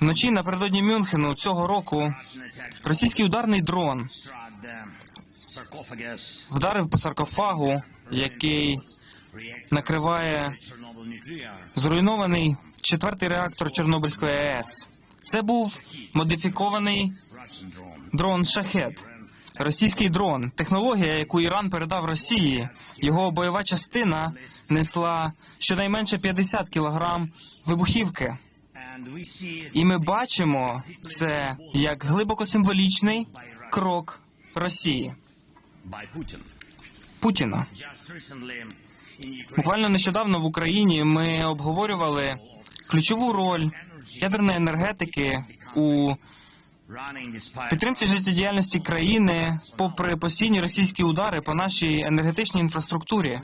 Вночі напередодні Мюнхену цього року російський ударний дрон вдарив по саркофагу, який накриває зруйнований четвертий реактор Чорнобильської АЕС. Це був модифікований дрон Шахет. Російський дрон, технологія, яку Іран передав Росії, його бойова частина несла щонайменше 50 кілограм вибухівки. І ми бачимо це як глибоко символічний крок Росії Путіна. Буквально нещодавно в Україні ми обговорювали ключову роль ядерної енергетики у підтримці життєдіяльності країни, попри постійні російські удари по нашій енергетичній інфраструктурі.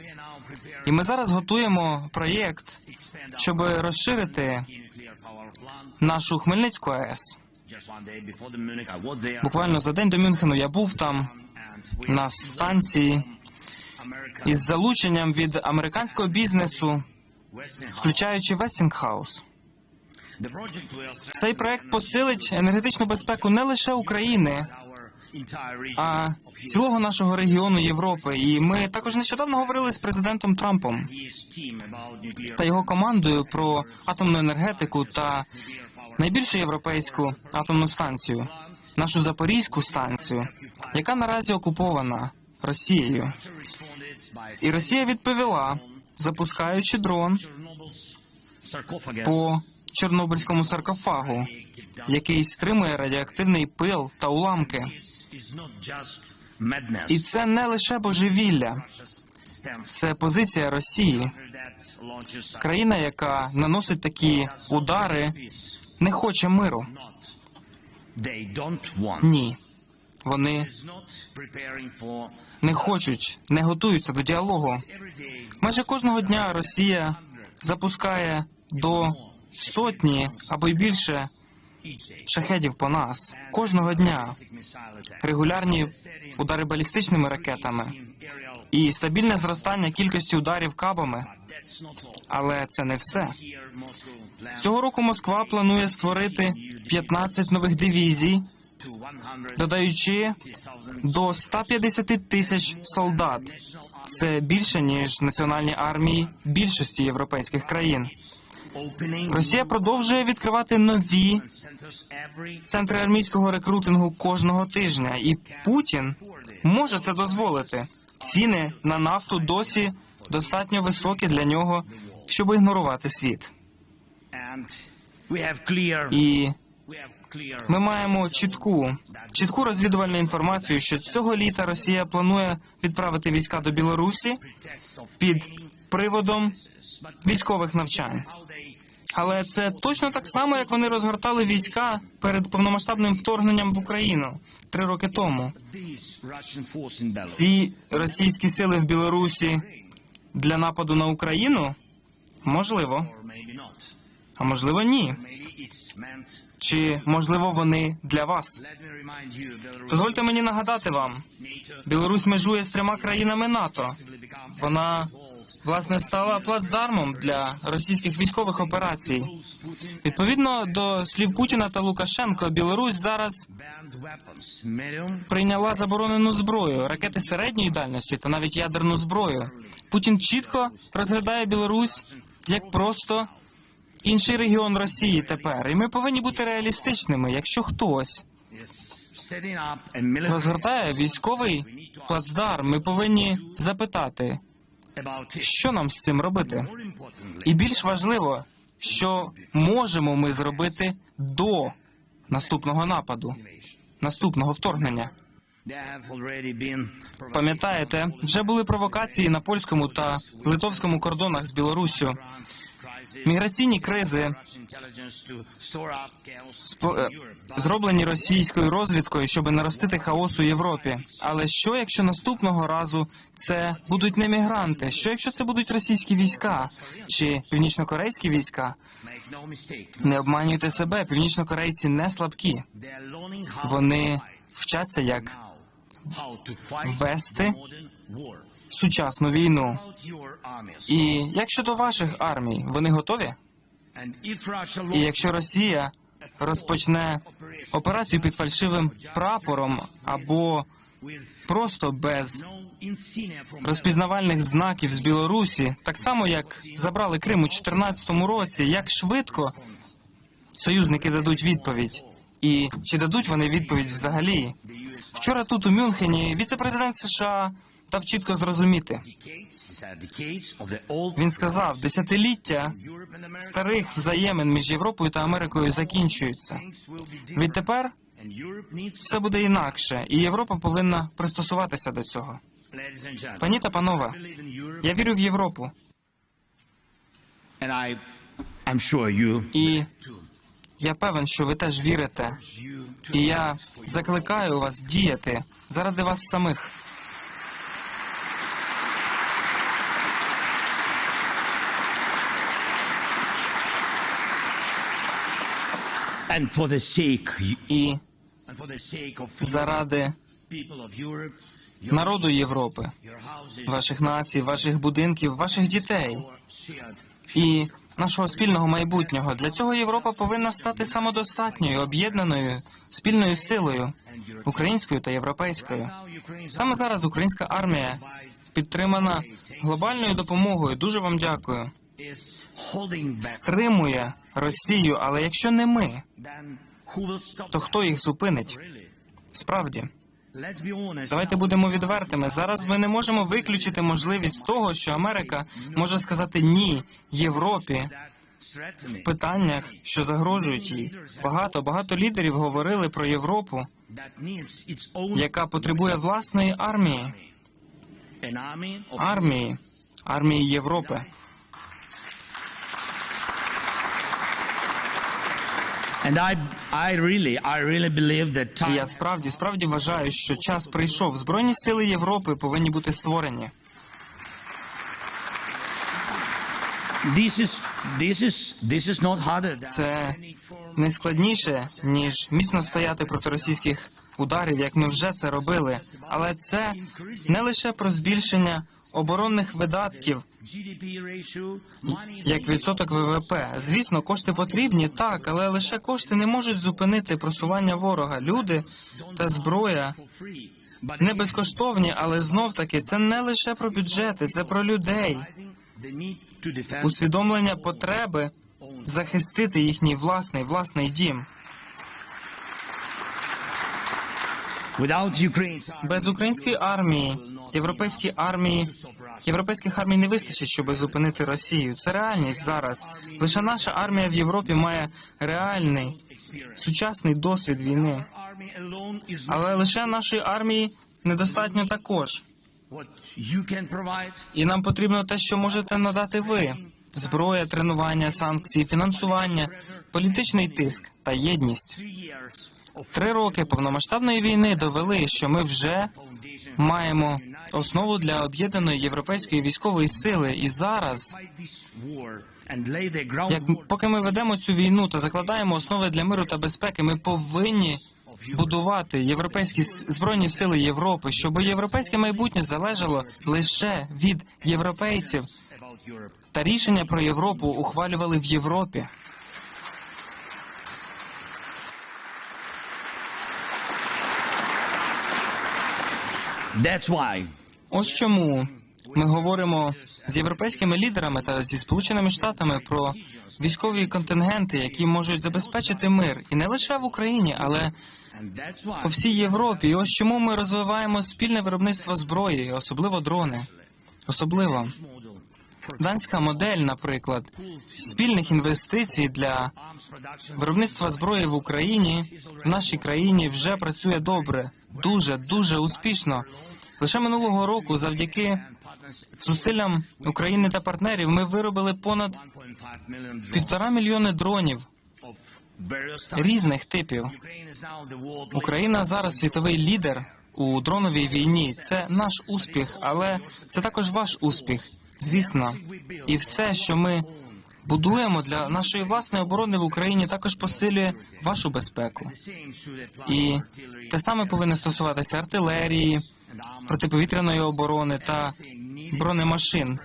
І ми зараз готуємо проєкт, щоб розширити нашу Хмельницьку АЕС. Буквально за день до Мюнхену я був там на станції із залученням від американського бізнесу, включаючи Вестінгхаус. Цей проект посилить енергетичну безпеку не лише України, а цілого нашого регіону Європи. І ми також нещодавно говорили з президентом Трампом та його командою про атомну енергетику та найбільшу європейську атомну станцію, нашу запорізьку станцію, яка наразі окупована Росією. І Росія відповіла, запускаючи дрон по Чорнобильському саркофагу, який стримує радіоактивний пил та уламки. І це не лише божевілля, це позиція Росії. Країна, яка наносить такі удари, не хоче миру. Ні. Вони не хочуть, не готуються до діалогу. Майже кожного дня Росія запускає до сотні або й більше шахедів по нас. Кожного дня регулярні удари балістичними ракетами і стабільне зростання кількості ударів кабами. Але це не все. Цього року Москва планує створити 15 нових дивізій, додаючи до 150 тисяч солдат. Це більше ніж національні армії більшості європейських країн. Росія продовжує відкривати нові центри армійського рекрутингу кожного тижня, і Путін може це дозволити. Ціни на нафту досі достатньо високі для нього, щоб ігнорувати світ. І ми маємо чітку чітку розвідувальну інформацію, що цього літа Росія планує відправити війська до Білорусі під приводом військових навчань. Але це точно так само, як вони розгортали війська перед повномасштабним вторгненням в Україну три роки тому. Ці російські сили в Білорусі для нападу на Україну можливо, а можливо, ні. Чи можливо вони для вас? Дозвольте мені нагадати вам, Білорусь межує з трьома країнами НАТО. Вона власне стала плацдармом для російських військових операцій. Відповідно до слів Путіна та Лукашенко, Білорусь зараз прийняла заборонену зброю, ракети середньої дальності та навіть ядерну зброю. Путін чітко розглядає Білорусь як просто інший регіон Росії тепер. І ми повинні бути реалістичними. Якщо хтось розгортає військовий плацдарм, ми повинні запитати, що нам з цим робити? І більш важливо, що можемо ми зробити до наступного нападу, наступного вторгнення. Пам'ятаєте, вже були провокації на польському та литовському кордонах з Білоруссю. Міграційні кризи е, зроблені російською розвідкою, щоб наростити хаос у Європі. Але що, якщо наступного разу це будуть не мігранти? Що якщо це будуть російські війська чи північнокорейські війська? Не обманюйте себе, північнокорейці не слабкі. Вони вчаться, як вести сучасну війну. І як щодо ваших армій, вони готові? І якщо Росія розпочне операцію під фальшивим прапором або просто без розпізнавальних знаків з Білорусі, так само як забрали Крим у 2014 році, як швидко союзники дадуть відповідь, і чи дадуть вони відповідь взагалі? Вчора тут у Мюнхені віце-президент США дав чітко зрозуміти. Він сказав, десятиліття старих взаємин між Європою та Америкою закінчуються. Відтепер все буде інакше, і Європа повинна пристосуватися до цього. Пані та панове, я вірю в Європу, і я певен, що ви теж вірите. І я закликаю вас діяти заради вас самих. І заради народу Європи, ваших націй, ваших будинків, ваших дітей і нашого спільного майбутнього. Для цього Європа повинна стати самодостатньою, об'єднаною спільною силою українською та європейською. Саме зараз українська армія підтримана глобальною допомогою. Дуже вам дякую. Стримує Росію, але якщо не ми, то хто їх зупинить? Справді, давайте будемо відвертими. Зараз ми не можемо виключити можливість того, що Америка може сказати ні Європі в питаннях, що загрожують їй. Багато багато лідерів говорили про Європу, яка потребує власної армії, армії, армії Європи. І я справді справді вважаю, що час прийшов. Збройні сили Європи повинні бути створені. Це не складніше ніж міцно стояти проти російських ударів, як ми вже це робили. Але це не лише про збільшення оборонних видатків як відсоток ВВП. Звісно, кошти потрібні, так, але лише кошти не можуть зупинити просування ворога. Люди та зброя не безкоштовні, але знов таки це не лише про бюджети, це про людей. Усвідомлення потреби захистити їхній власний власний дім. Без української армії, європейській армії, європейських армій не вистачить, щоб зупинити Росію. Це реальність зараз. Лише наша армія в Європі має реальний сучасний досвід війни. Але лише нашої армії недостатньо також. І нам потрібно те, що можете надати ви: зброя, тренування, санкції, фінансування, політичний тиск та єдність. Три роки повномасштабної війни довели, що ми вже маємо основу для об'єднаної європейської військової сили. І зараз, як поки ми ведемо цю війну та закладаємо основи для миру та безпеки, ми повинні будувати європейські збройні сили Європи, щоб європейське майбутнє залежало лише від європейців. Та рішення про Європу ухвалювали в Європі. Ось чому ми говоримо з європейськими лідерами та зі сполученими штатами про військові контингенти, які можуть забезпечити мир. І не лише в Україні, але по всій Європі. І ось чому ми розвиваємо спільне виробництво зброї, особливо дрони. Особливо. Данська модель, наприклад, спільних інвестицій для виробництва зброї в Україні в нашій країні вже працює добре, дуже дуже успішно. Лише минулого року, завдяки зусиллям України та партнерів, ми виробили понад 1.5 півтора мільйони дронів різних типів. Україна зараз світовий лідер у дроновій війні. Це наш успіх, але це також ваш успіх, звісно. І все, що ми будуємо для нашої власної оборони в Україні, також посилює вашу безпеку. І те саме повинно стосуватися артилерії, протиповітряної оборони та бронемашин.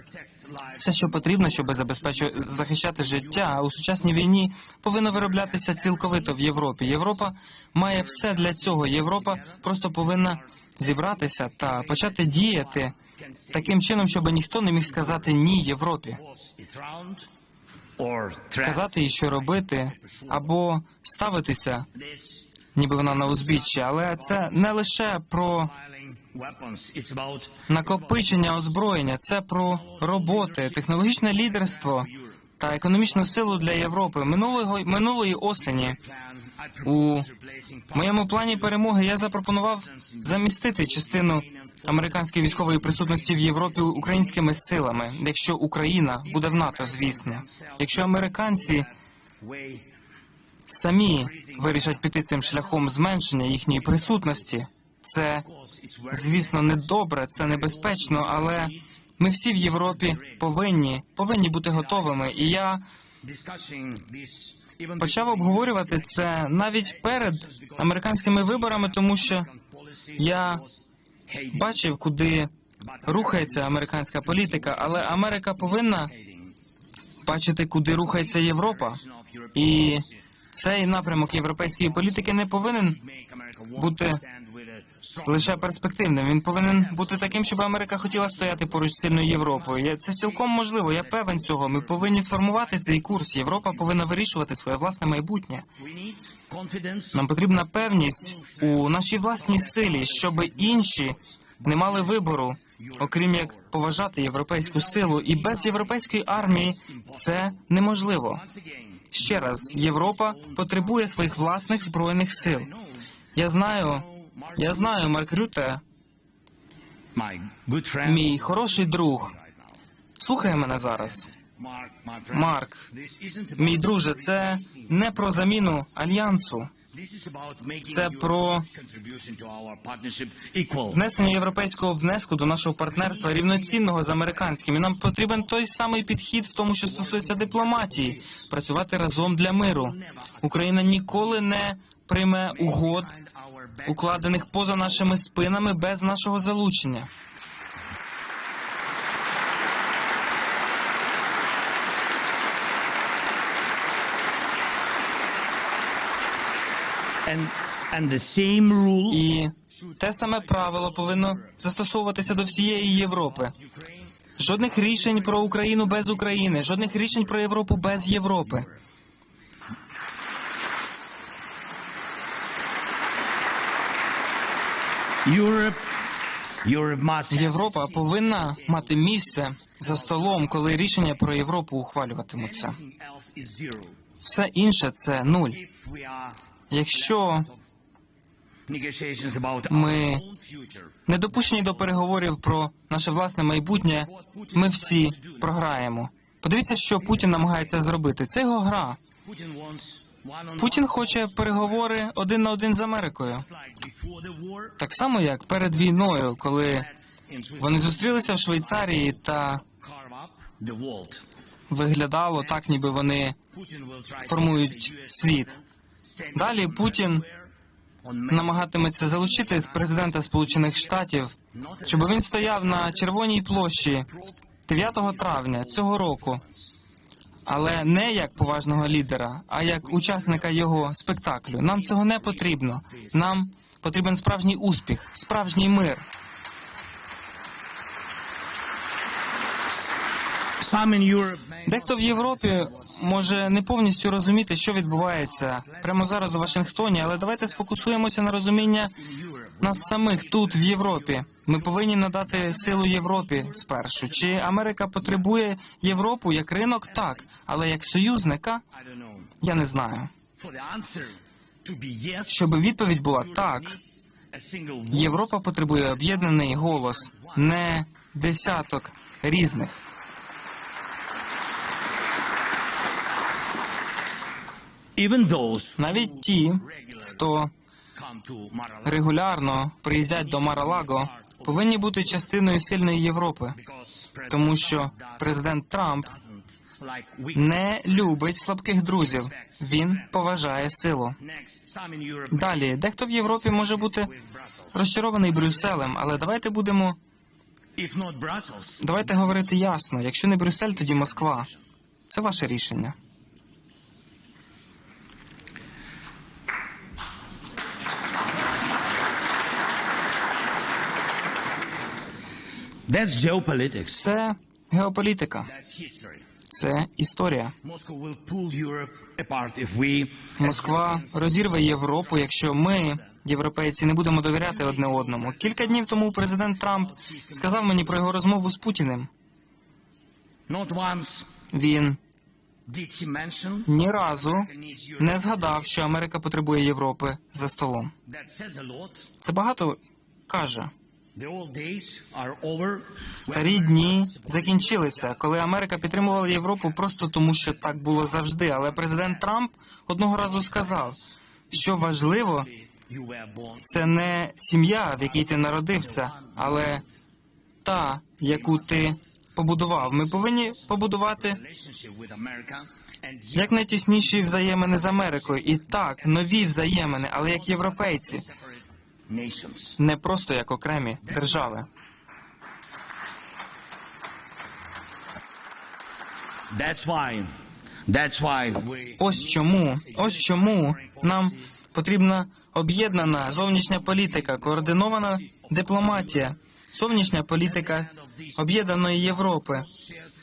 Все, що потрібно, щоб забезпечувати захищати життя у сучасній війні, повинно вироблятися цілковито в Європі. Європа має все для цього. Європа просто повинна зібратися та почати діяти таким чином, щоб ніхто не міг сказати ні Європі, казати їй, що робити, або ставитися, ніби вона на узбіччі. Але це не лише про накопичення озброєння, це про роботи, технологічне лідерство та економічну силу для Європи. Минулого минулої осені. У моєму плані перемоги я запропонував замістити частину американської військової присутності в Європі українськими силами, якщо Україна буде в НАТО, звісно. Якщо американці самі вирішать піти цим шляхом зменшення їхньої присутності, це звісно не добре, це небезпечно, але ми всі в Європі повинні повинні бути готовими. І я почав обговорювати це навіть перед американськими виборами, тому що я бачив, куди рухається американська політика, але Америка повинна бачити, куди рухається Європа. І цей напрямок європейської політики не повинен бути лише перспективним. Він повинен бути таким, щоб Америка хотіла стояти поруч з сильною Європою. Це цілком можливо. Я певен цього. Ми повинні сформувати цей курс. Європа повинна вирішувати своє власне майбутнє. Нам потрібна певність у нашій власній силі, щоб інші не мали вибору, окрім як поважати європейську силу. І без європейської армії це неможливо. Ще раз, Європа потребує своїх власних збройних сил. Я знаю, я знаю, Марк Рюте, мій хороший друг, слухає мене зараз. Марк, мій друже, це не про заміну альянсу, це про внесення європейського внеску до нашого партнерства рівноцінного з американським. І нам потрібен той самий підхід в тому, що стосується дипломатії, працювати разом для миру. Україна ніколи не прийме угод, укладених поза нашими спинами без нашого залучення. and and the same rule І те саме правило повинно застосовуватися до всієї Європи. Жодних рішень про Україну без України, жодних рішень про Європу без Європи. Європа повинна мати місце за столом, коли рішення про Європу ухвалюватимуться. Все інше це нуль. Якщо Ми не допущені до переговорів про наше власне майбутнє, ми всі програємо. Подивіться, що Путін намагається зробити. Це його гра. Путін хоче переговори один на один з Америкою. Так само, як перед війною, коли вони зустрілися в Швейцарії та виглядало так, ніби вони формують світ. Далі Путін намагатиметься залучити президента Сполучених Штатів, щоб він стояв на червоній площі 9 травня цього року, але не як поважного лідера, а як учасника його спектаклю. Нам цього не потрібно. Нам потрібен справжній успіх, справжній мир. Дехто в Європі може не повністю розуміти, що відбувається прямо зараз у Вашингтоні, але давайте сфокусуємося на розуміння нас самих тут, в Європі. Ми повинні надати силу Європі спершу. Чи Америка потребує Європу як ринок? Так, але як союзника я не знаю. Щоб відповідь була так. Європа потребує об'єднаний голос, не десяток різних. Навіть ті, хто регулярно приїздять до Маралаго, повинні бути частиною сильної Європи, тому що президент Трамп не любить слабких друзів. Він поважає силу. Далі, дехто в Європі може бути розчарований Брюсселем, але давайте будемо Давайте говорити ясно. Якщо не Брюссель, тоді Москва. Це ваше рішення. That's geopolitics. Це геополітика, це історія. Москва розірве Європу, якщо ми, європейці, не будемо довіряти одне одному. Кілька днів тому президент Трамп сказав мені про його розмову з Путіним. Він ні разу не згадав, що Америка потребує Європи за столом. Це багато каже. Старі дні закінчилися, коли Америка підтримувала Європу просто тому, що так було завжди. Але президент Трамп одного разу сказав, що важливо це не сім'я, в якій ти народився, але та, яку ти побудував. Ми повинні побудувати America and взаємини з Америкою. І так, нові взаємини, але як європейці. Не просто як окремі держави. That's why. That's why we Ось чому, ось чому нам потрібна об'єднана зовнішня політика, координована дипломатія, зовнішня політика об'єднаної Європи.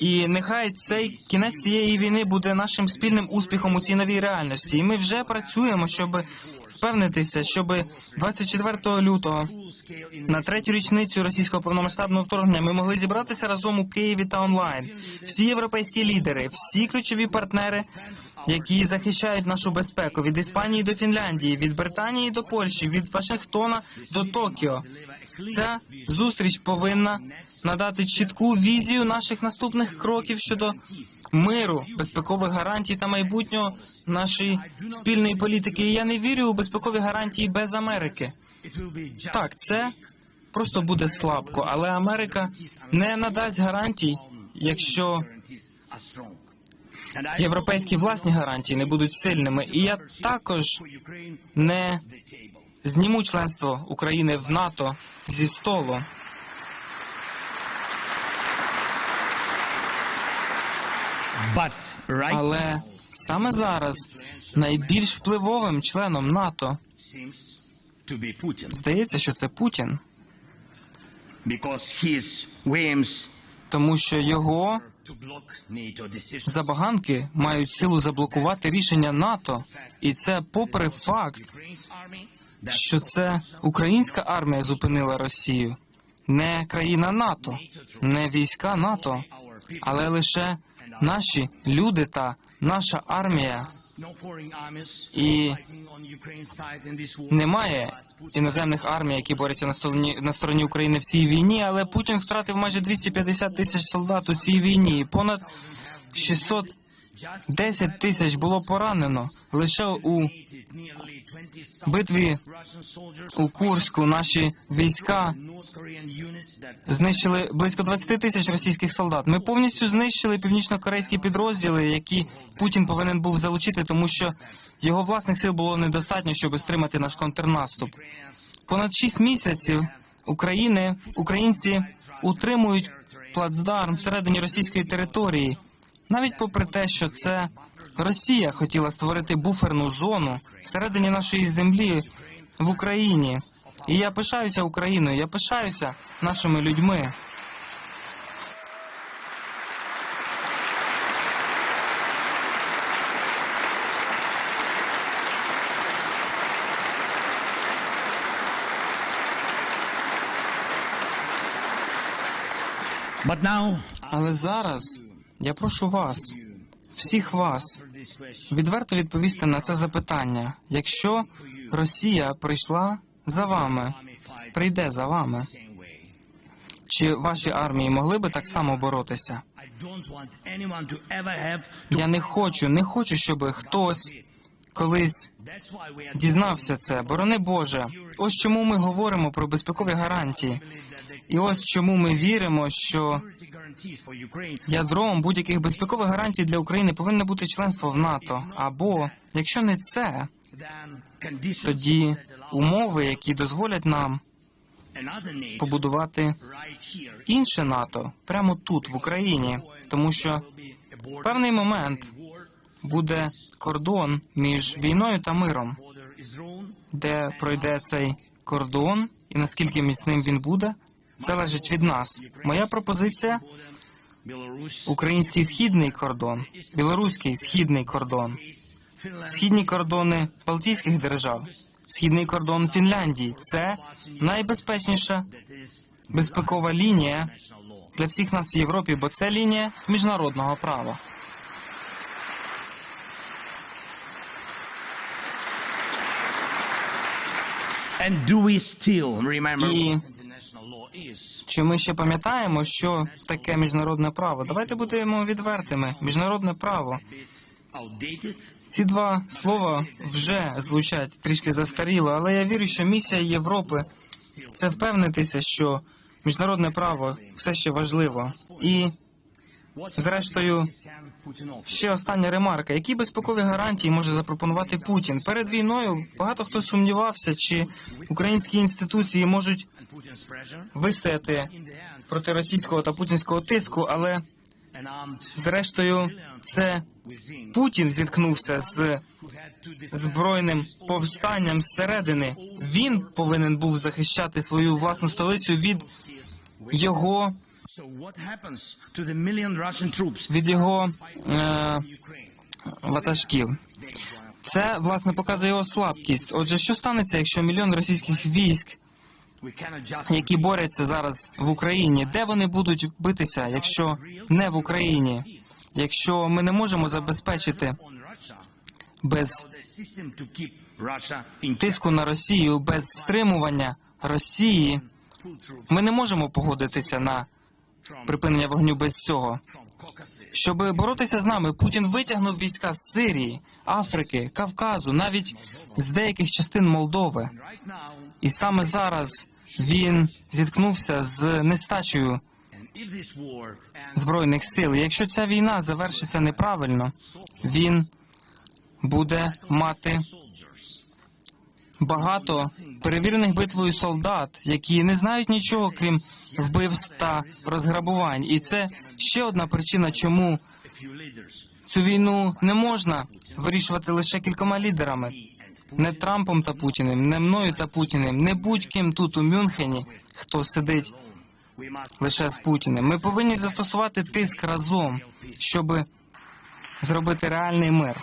І нехай цей кінець цієї війни буде нашим спільним успіхом у цій новій реальності. І ми вже працюємо, щоб впевнитися, щоб 24 лютого на третю річницю російського повномасштабного вторгнення ми могли зібратися разом у Києві та онлайн. Всі європейські лідери, всі ключові партнери, які захищають нашу безпеку від Іспанії до Фінляндії, від Британії до Польщі, від Вашингтона до Токіо. Ця зустріч повинна надати чітку візію наших наступних кроків щодо миру, безпекових гарантій та майбутнього нашої спільної політики. І я не вірю у безпекові гарантії без Америки. Так, це просто буде слабко, але Америка не надасть гарантій, якщо європейські власні гарантії не будуть сильними. І я також не. Зніму членство України в НАТО зі столу. Але саме зараз найбільш впливовим членом НАТО здається, що це Путін, because his whims тому що його забаганки мають силу заблокувати рішення НАТО, і це попри факт, що це українська армія зупинила Росію, не країна НАТО, не війська НАТО, але лише наші люди та наша армія. І немає іноземних армій, які борються на стороні на стороні України в цій війні, але Путін втратив майже 250 тисяч солдат у цій війні. і Понад 610 тисяч було поранено лише у Nearly 20,000 битві у Курську. Наші війська знищили близько 20 тисяч російських солдат. Ми повністю знищили північно-корейські підрозділи, які Путін повинен був залучити, тому що його власних сил було недостатньо, щоб стримати наш контрнаступ. Понад 6 місяців України українці утримують плацдарм всередині російської території, навіть попри те, що це Росія хотіла створити буферну зону всередині нашої землі в Україні. І я пишаюся Україною, я пишаюся нашими людьми. But now Але зараз я прошу вас, всіх вас, відверто відповісти на це запитання. Якщо Росія прийшла за вами, прийде за вами, чи ваші армії могли би так само боротися? Я не хочу, не хочу, щоб хтось колись дізнався це. Борони Боже. Ось чому ми говоримо про безпекові гарантії. І ось чому ми віримо, що ядром будь-яких безпекових гарантій для України повинне бути членство в НАТО. Або якщо не це, тоді умови, які дозволять нам побудувати інше НАТО прямо тут, в Україні, тому що в певний момент буде кордон між війною та миром, де пройде цей кордон, і наскільки міцним він буде, залежить від нас. Моя пропозиція український східний кордон, білоруський східний кордон, східні кордони Балтійських держав, східний кордон Фінляндії це найбезпечніша безпекова лінія для всіх нас в Європі, бо це лінія міжнародного права. And do we still remember І- what international law is? Чи ми ще пам'ятаємо, що таке міжнародне право? Давайте будемо відвертими. Міжнародне право. Outdated, Ці два слова вже звучать трішки застаріло, але я вірю, що місія Європи це впевнитися, що міжнародне право все ще важливо. І Зрештою, ще остання ремарка: які безпекові гарантії може запропонувати Путін? Перед війною багато хто сумнівався, чи українські інституції можуть вистояти проти російського та путінського тиску, але зрештою це Путін зіткнувся з збройним повстанням зсередини. Він повинен був захищати свою власну столицю від його Від його е, ватажків. Це власне показує його слабкість. Отже, що станеться, якщо мільйон російських військ, які борються зараз в Україні, де вони будуть битися, якщо не в Україні? Якщо ми не можемо забезпечити без тиску на Росію, без стримування Росії, ми не можемо погодитися на припинення вогню без цього. Щоб боротися з нами, Путін витягнув війська з Сирії, Африки, Кавказу, навіть з деяких частин Молдови. І саме зараз він зіткнувся з нестачею збройних сил. І якщо ця війна завершиться неправильно, він буде мати багато перевірених битвою солдат, які не знають нічого, крім вбивств та розграбувань. І це ще одна причина, чому цю війну не можна вирішувати лише кількома лідерами. Не Трампом та Путіним, не мною та Путіним, не будь-ким тут у Мюнхені, хто сидить лише з Путіним. Ми повинні застосувати тиск разом, щоб зробити реальний мир.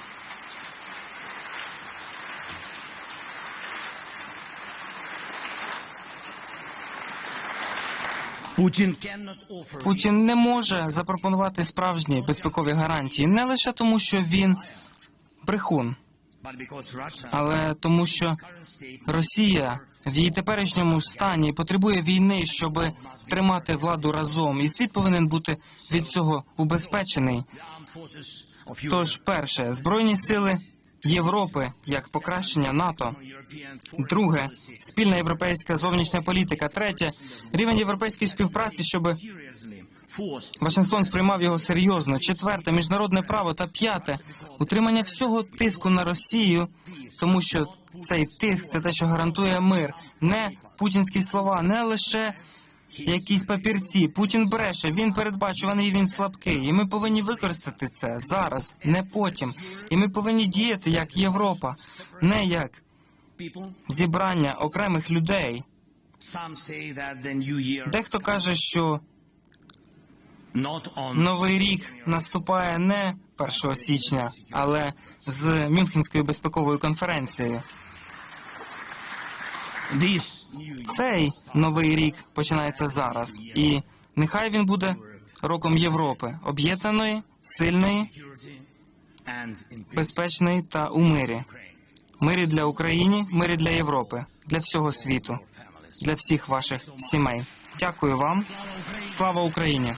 Путін не може запропонувати справжні безпекові гарантії не лише тому, що він брехун, але тому, що Росія в її теперішньому стані потребує війни, щоб тримати владу разом, і світ повинен бути від цього убезпечений. Тож, перше, збройні сили Європи як покращення НАТО. Друге, спільна європейська зовнішня політика. Третє, рівень європейської співпраці, щоб Вашингтон сприймав його серйозно. Четверте, міжнародне право. Та п'яте, утримання всього тиску на Росію, тому що цей тиск це те, що гарантує мир. Не путінські слова, не лише якісь папірці. Путін бреше, він передбачуваний, він слабкий. І ми повинні використати це зараз, не потім. І ми повинні діяти як Європа, не як зібрання окремих людей. Дехто каже, що Новий рік наступає не 1 січня, але з Мюнхенською безпековою конференцією. Цей новий рік починається зараз, і нехай він буде роком Європи, об'єднаної, сильної, безпечної та у мирі. Мирі для України, мирі для Європи, для всього світу, для всіх ваших сімей. Дякую вам. Слава Україні!